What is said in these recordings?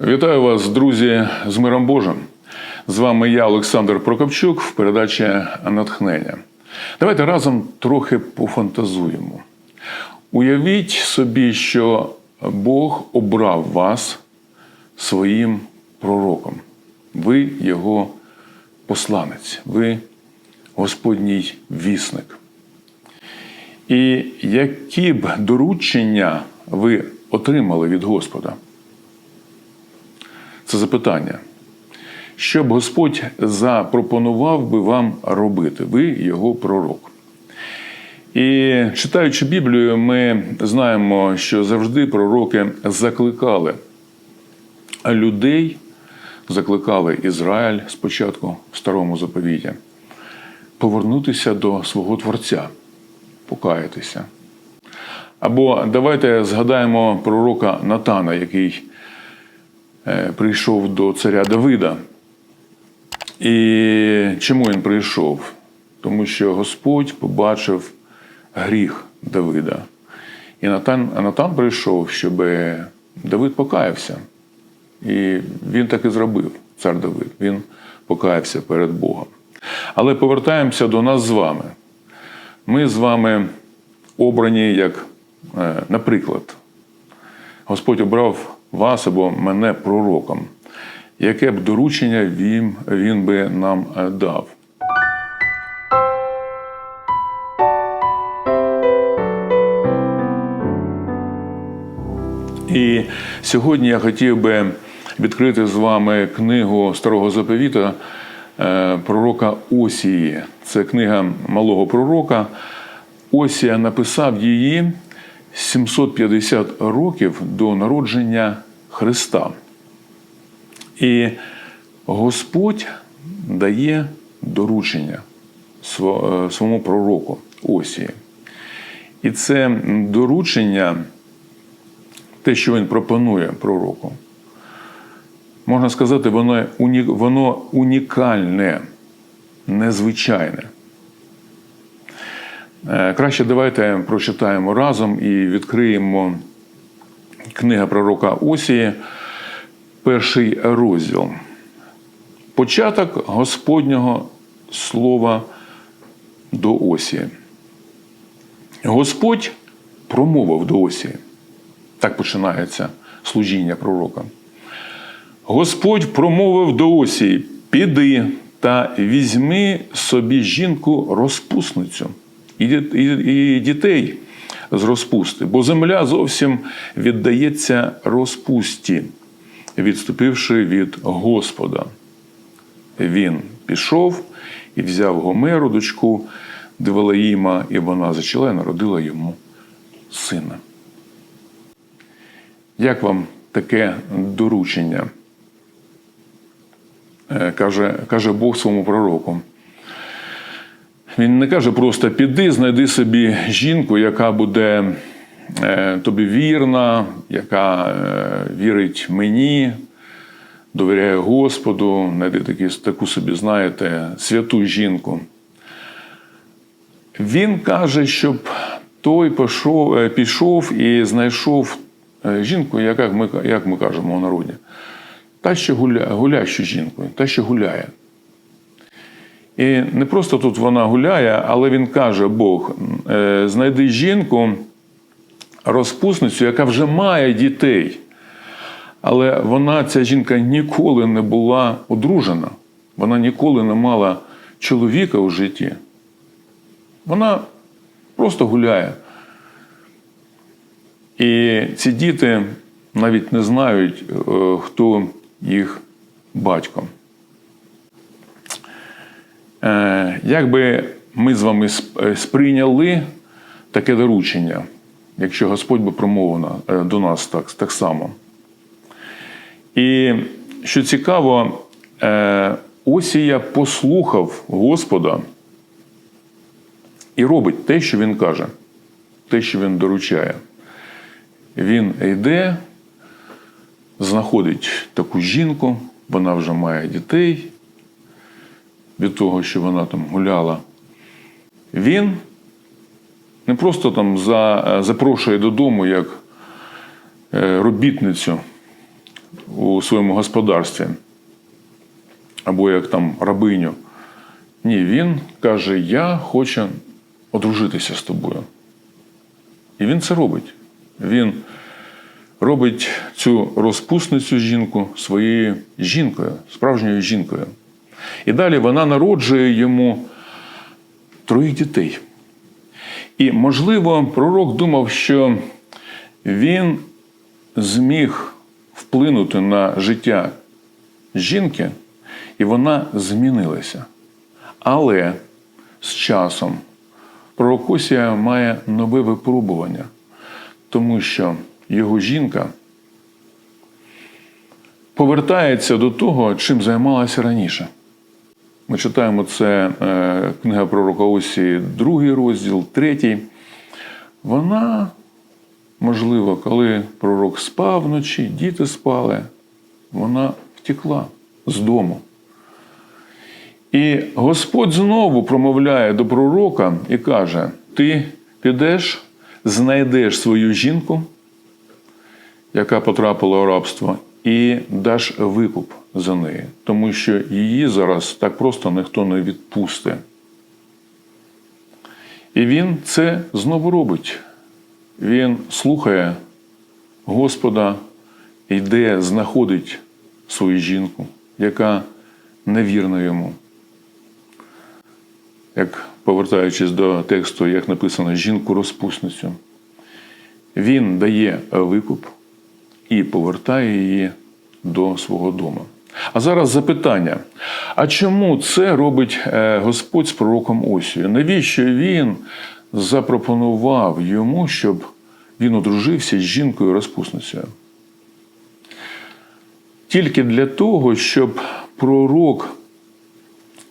Вітаю вас, друзі, з миром Божим. З вами я, Олександр Прокопчук, в передачі Натхнення. Давайте разом трохи пофантазуємо. Уявіть собі, що Бог обрав вас своїм пророком. Ви його посланець, ви Господній вісник. І які б доручення ви отримали від Господа? Це запитання. Що б Господь запропонував би вам робити? Ви його пророк. І читаючи Біблію, ми знаємо, що завжди пророки закликали людей, закликали Ізраїль спочатку в старому заповіті, повернутися до свого Творця, покаятися. Або давайте згадаємо пророка Натана, який прийшов до царя Давида. І чому він прийшов? Тому що Господь побачив гріх Давида. І Натан, Натан прийшов, щоб Давид покаявся. І він так і зробив, цар Давид. Він покаявся перед Богом. Але повертаємося до нас з вами. Ми з вами обрані як, е, наприклад, Господь обрав вас або мене пророком. Яке б доручення він, він би нам е, дав? І сьогодні я хотів би відкрити з вами книгу Старого Заповіта е, пророка Осії. Це книга малого пророка. Осія написав її 750 років до народження Христа. І Господь дає доручення е, своєму пророку Осії. І це доручення, те, що він пропонує пророку, можна сказати, воно, воно унікальне, незвичайне. Е, Краще давайте прочитаємо разом і відкриємо книга пророка Осії, перший розділ. Початок Господнього слова до Осії. Господь промовив до Осії. Так починається служіння пророка. Господь промовив до Осії: піди та візьми собі жінку розпусницю і дітей з розпусти, бо земля зовсім віддається розпусті, відступивши від Господа. Він пішов і взяв Гомеру, дочку Девалаїма, і вона зачала і народила йому сина. Як вам таке доручення? Е, Каже, каже Бог своєму пророку. Він не каже просто піди, знайди собі жінку, яка буде е, тобі вірна, яка е, вірить мені, довіряє Господу, знайди такі, таку собі, знаєте, святу жінку. Він каже, щоб той пішов, е, пішов і знайшов жінку, яка, як ми, кажемо у народі, та, що гуля, гулящу жінку, та, що гуляє. І не просто тут вона гуляє, але він каже: Бог, е, знайди жінку, розпусницю, яка вже має дітей. Але вона, ця жінка, ніколи не була одружена, вона ніколи не мала чоловіка у житті. Вона просто гуляє. І ці діти навіть не знають, е, хто їх батько. Е, Як би ми з вами е, сприйняли таке доручення, якщо Господь би промовив е, до нас так, так само? І що цікаво, Осія послухав Господа і робить те, що він каже, те, що він доручає. Він йде, знаходить таку жінку, вона вже має дітей від того, що вона там гуляла. Він не просто там за, запрошує додому як е, робітницю у своєму господарстві, або як там рабиню. Ні, він каже: Я хочу одружитися з тобою. І він це робить. Він робить цю розпусницю жінку своєю жінкою, справжньою жінкою. І далі вона народжує йому троїх дітей. І, можливо, пророк думав, що він зміг вплинути на життя жінки, і вона змінилася. Але з часом пророк Осія має нове випробування, тому що його жінка повертається до того, чим займалася раніше. Ми читаємо це е, книга пророка Осії, другий розділ, третій. Вона, можливо, коли пророк спав вночі, діти спали, вона втекла з дому. І Господь знову промовляє до пророка і каже: Ти підеш, знайдеш свою жінку, яка потрапила у рабство, і даш викуп за неї, тому що її зараз так просто ніхто не відпустить. І він це знову робить. Він слухає Господа, йде, знаходить свою жінку, яка невірна йому. Як повертаючись до тексту, як написано жінку розпусницю, він дає викуп і повертає її до свого дому. А зараз запитання: а чому це робить е, Господь з пророком Осію? Навіщо він запропонував йому, щоб він одружився з жінкою розпусницею? Тільки для того, щоб пророк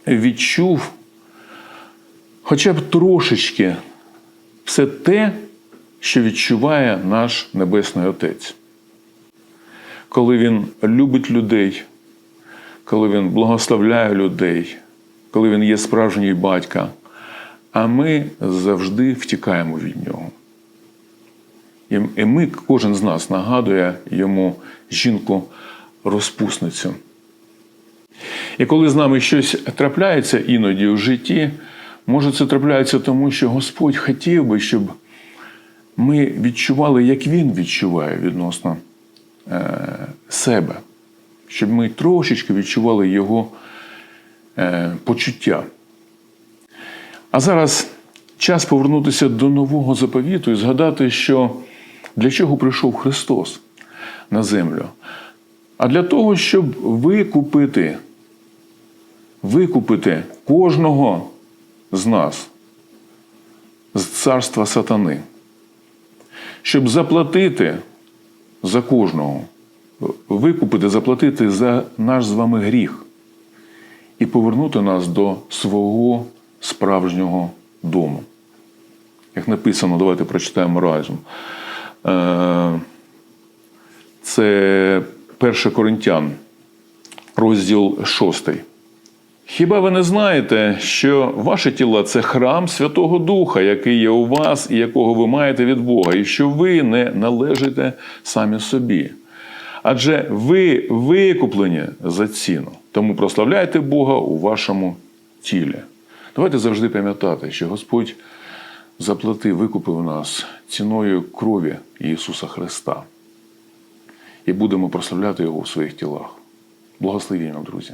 відчув хоча б трошечки все те, що відчуває наш Небесний Отець. Коли Він любить людей, коли Він благословляє людей, коли Він є справжній батька, а ми завжди втікаємо від нього. І ми, кожен з нас нагадує йому жінку розпусницю. І коли з нами щось трапляється іноді у житті, може це трапляється тому, що Господь хотів би, щоб ми відчували, як Він відчуває відносно е, себе, щоб ми трошечки відчували Його е, почуття. А зараз час повернутися до нового заповіту і згадати, що для чого прийшов Христос на землю? А для того, щоб викупити, викупити кожного з нас з царства сатани, щоб заплатити за кожного, викупити, заплатити за наш з вами гріх і повернути нас до свого справжнього дому. Як написано, давайте прочитаємо разом. Е, Це 1 Коринтян, розділ 6. Хіба ви не знаєте, що ваші тіла це храм Святого Духа, який є у вас і якого ви маєте від Бога, і що ви не належите самі собі? Адже ви викуплені за ціну, тому прославляйте Бога у вашому тілі. Давайте завжди пам'ятати, що Господь заплатив, викупив нас ціною крові Ісуса Христа. І будемо прославляти Його в своїх тілах. Благословіння, друзі!